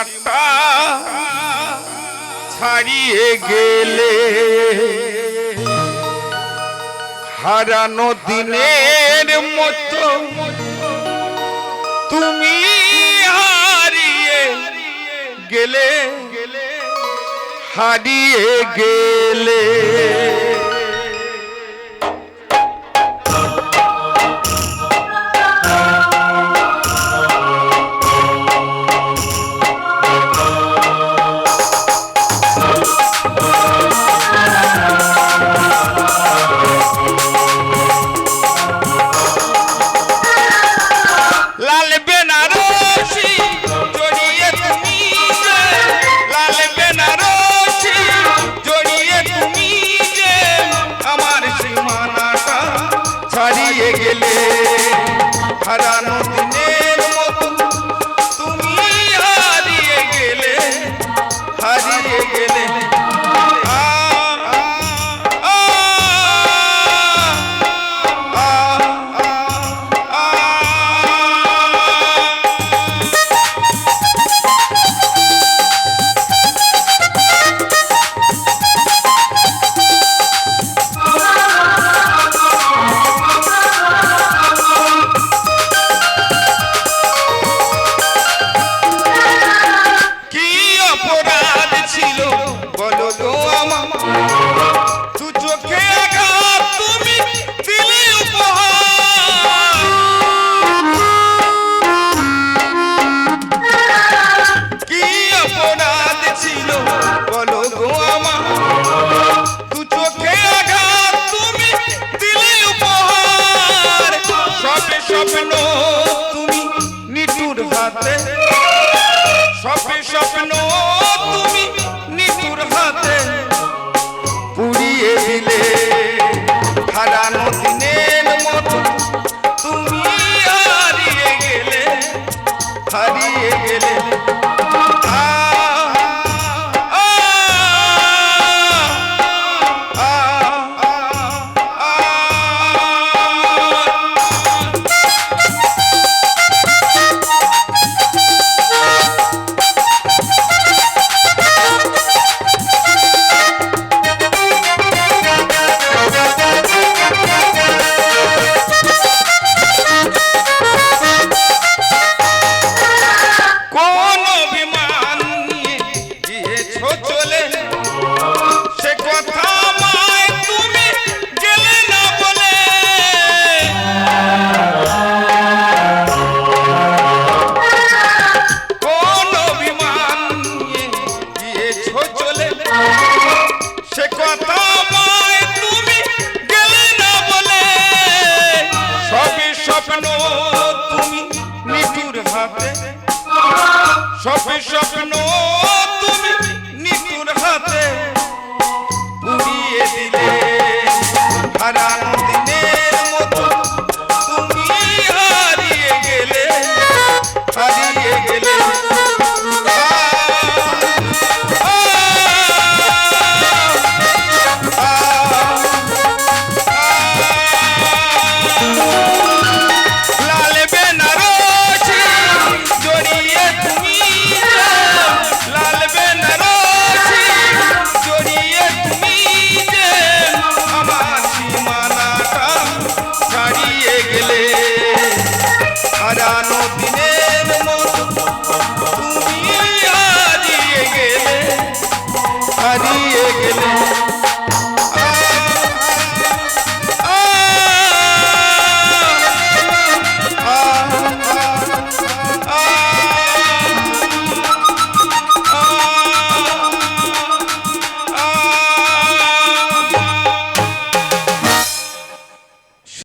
মাটা ছাড়িয়ে গেলে হারানো দিনের মতো তুমি হারিয়ে গেলে হারিয়ে গেলে। হাতে। সব স্বপ্ন। হারিয়ে গেলে।